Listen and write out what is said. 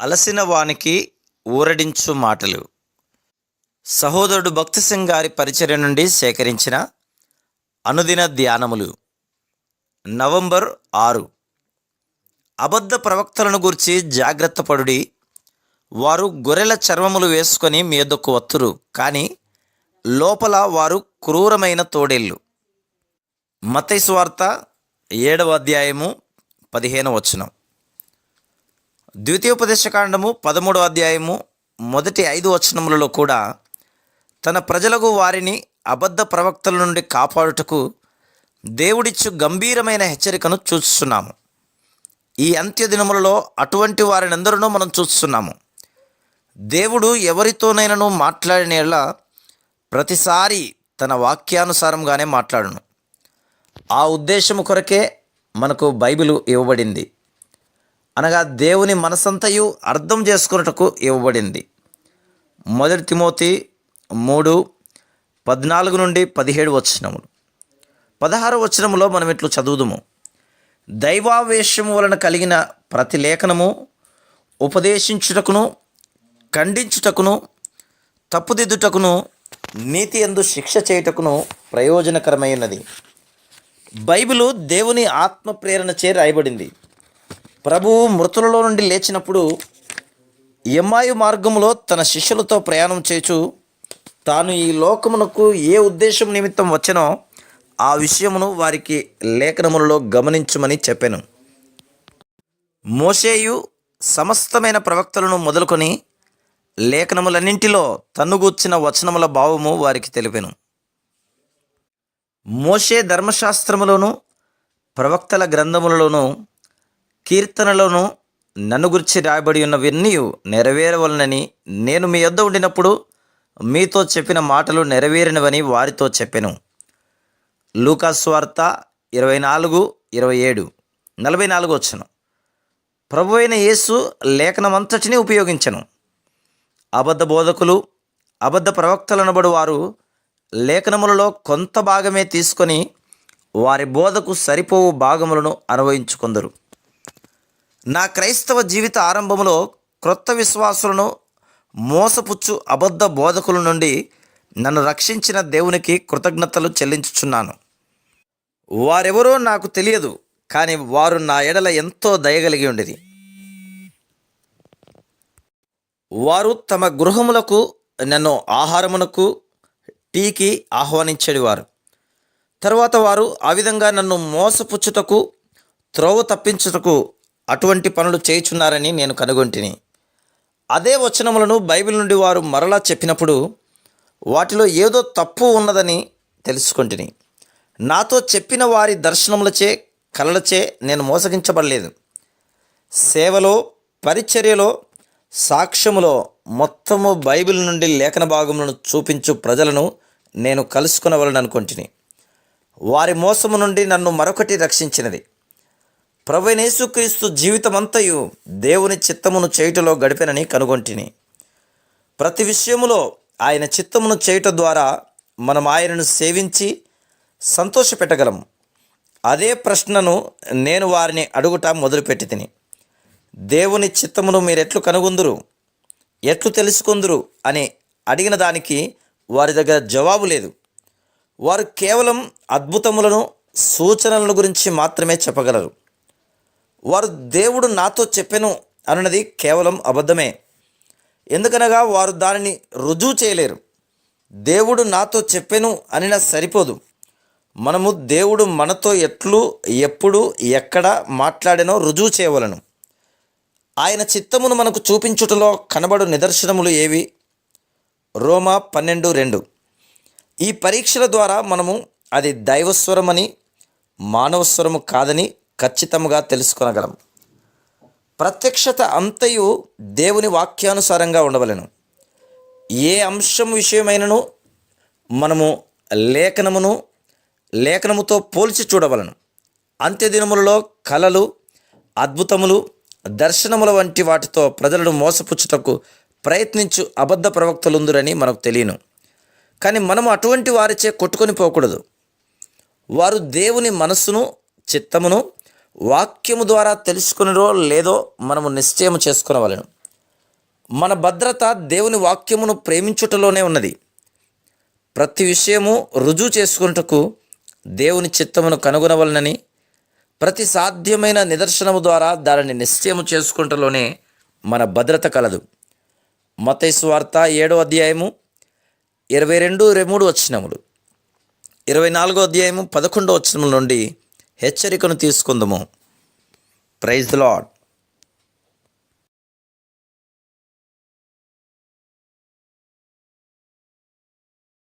అలసిన వానికి ఊరడించు మాటలు. సహోదరుడు భక్తి సింగ్ గారి పరిచర్య నుండి సేకరించిన అనుదిన ధ్యానములు. నవంబర్ ఆరు. అబద్ధ ప్రవక్తలను గురించి జాగ్రత్త పడుడి. వారు గొర్రెల చర్మములు వేసుకొని మీదకు వత్తురు. కానీ లోపల వారు క్రూరమైన తోడేళ్ళు. మతైస్వార్త ఏడవ అధ్యాయము పదిహేను వచనం. ద్వితీయోపదేశకాండము పదమూడవ అధ్యాయము మొదటి ఐదు వచనములలో కూడా తన ప్రజలకు వారిని అబద్ధ ప్రవక్తల నుండి కాపాడుటకు దేవుడిచ్చు గంభీరమైన హెచ్చరికను చూస్తున్నాము. ఈ అంత్య దినములలో అటువంటి వారినందరినూ మనం చూస్తున్నాము. దేవుడు ఎవరితోనైనాను మాట్లాడిన ప్రతిసారి తన వాక్యానుసారంగానే మాట్లాడును. ఆ ఉద్దేశము కొరకే మనకు బైబిల్ ఇవ్వబడింది. అనగా దేవుని మనసంతయు అర్థం చేసుకున్నటకు ఇవ్వబడింది. మొదటి తిమోతి మూడు పద్నాలుగు నుండి పదిహేడు వచనములు. పదహారు వచనములో మనం ఇట్లు చదువుదుము. దైవావేశము వలన కలిగిన ప్రతి లేఖనము ఉపదేశించుటకును ఖండించుటకును తప్పుదిద్దుటకును నీతి ఎందు శిక్ష చేయుటకును ప్రయోజనకరమైనది. బైబిలు దేవుని ఆత్మ ప్రేరణ చే రాయబడింది. ప్రభువు మృతులలో నుండి లేచినప్పుడు ఎమ్మాయు మార్గములో తన శిష్యులతో ప్రయాణం చేచు తాను ఈ లోకమునకు ఏ ఉద్దేశం నిమిత్తం వచ్చినో ఆ విషయమును వారికి లేఖనములలో గమనించమని చెప్పాను. మోషేయు సమస్తమైన ప్రవక్తలను మొదలుకొని లేఖనములన్నింటిలో తన్నుగూర్చిన వచనముల భావము వారికి తెలిపాను. మోషే ధర్మశాస్త్రములోను ప్రవక్తల గ్రంథములలోనూ కీర్తనలోను నన్ను గురించి రాయబడి ఉన్నవన్నీ నెరవేరవలనని నేను మీ యొద్ద ఉండినప్పుడు మీతో చెప్పిన మాటలు నెరవేరినవని వారితో చెప్పెను. లూకాస్వార్త ఇరవై నాలుగు ఇరవై ఏడు నలభై నాలుగు వచ్చను ప్రభు అయిన యేసు లేఖనమంతటిని ఉపయోగించను. అబద్ధ బోధకులు అబద్ధ ప్రవక్తలనబడు వారు లేఖనములలో కొంత భాగమే తీసుకొని వారి బోధకు సరిపోవు భాగములను అనుభవించుకుందరు నా క్రైస్తవ జీవిత ఆరంభంలో క్రొత్త విశ్వాసులను మోసపుచ్చు అబద్ధ బోధకుల నుండి నన్ను రక్షించిన దేవునికి కృతజ్ఞతలు చెల్లించుచున్నాను. వారెవరో నాకు తెలియదు కానీ వారు నా ఎడల ఎంతో దయగలిగి ఉండేది వారు తమ గృహములకు నన్ను ఆహారమునకు టీకి ఆహ్వానించేవారు తర్వాత వారు ఆ విధంగా నన్ను మోసపుచ్చుటకు త్రోవ తప్పించుటకు అటువంటి పనులు చేయుచున్నారని నేను కనుగొంటిని. అదే వచనములను బైబిల్ నుండి వారు మరలా చెప్పినప్పుడు వాటిలో ఏదో తప్పు ఉన్నదని తెలుసుకుంటుని. నాతో చెప్పిన వారి దర్శనములచే కలలచే నేను మోసగించబడలేదు. సేవలో పరిచర్యలో సాక్ష్యములో మొత్తము బైబిల్ నుండి లేఖన భాగములను చూపించు ప్రజలను నేను కలుసుకునవలననుకుంటుని. వారి మోసము నుండి నన్ను మరొకటి రక్షించినది. ప్రభునేసుక్రీస్తు జీవితమంతయు దేవుని చిత్తమును చేయుటలో గడిపెనని కనుగొంటిని. ప్రతి విషయములో ఆయన చిత్తమును చేయుట ద్వారా మనం ఆయనను సేవించి సంతోషపెట్టగలం అదే ప్రశ్నను నేను వారిని అడుగుట మొదలుపెట్టి తిని దేవుని చిత్తమును మీరెట్లు కనుగొందురు? ఎట్లు తెలుసుకుందురు? అని అడిగిన దానికి వారి దగ్గర జవాబు లేదు. వారు కేవలం అద్భుతములను సూచనలను గురించి మాత్రమే చెప్పగలరు. వారు దేవుడు నాతో చెప్పెను అన్నది కేవలం అబద్ధమే. ఎందుకనగా వారు దానిని రుజువు చేయలేరు. దేవుడు నాతో చెప్పెను అనిన సరిపోదు. మనము దేవుడు మనతో ఎట్లు ఎప్పుడు ఎక్కడ మాట్లాడానో రుజువు చేయవలను. ఆయన చిత్తమును మనకు చూపించుటలో కనబడు నిదర్శనములు ఏవి? రోమా పన్నెండు రెండు. ఈ పరీక్షల ద్వారా మనము అది దైవస్వరమని మానవస్వరము కాదని ఖచ్చితంగా తెలుసుకొనగలం. ప్రత్యక్షత అంతయు దేవుని వాక్యానుసారంగా ఉండవలను. ఏ అంశం విషయమైనను మనము లేఖనమును లేఖనముతో పోల్చి చూడవలను. అంత్యదినములలో కళలు అద్భుతములు దర్శనముల వంటి వాటితో ప్రజలను మోసపుచ్చుటకు ప్రయత్నించు అబద్ధ ప్రవక్తలుందురని మనకు తెలియను. కానీ మనము అటువంటి వారిచే కొట్టుకొని పోకూడదు. వారు దేవుని మనస్సును చిత్తమును వాక్యము ద్వారా తెలుసుకునిరో లేదో మనము నిశ్చయం చేసుకునవలెను. మన భద్రత దేవుని వాక్యమును ప్రేమించుటలోనే ఉన్నది. ప్రతి విషయము రుజువు చేసుకున్నటకు దేవుని చిత్తమును కనుగొనవలనని ప్రతి సాధ్యమైన నిదర్శనము ద్వారా దానిని నిశ్చయము చేసుకుంటలోనే మన భద్రత కలదు. మతైసు వార్త ఏడో అధ్యాయము ఇరవై రెండు ఇరవై మూడు వచ్చినములు ఇరవై నాలుగో అధ్యాయము పదకొండో వచ్చినముల నుండి హెచ్చరికను తీసుకుందాము. Praise lord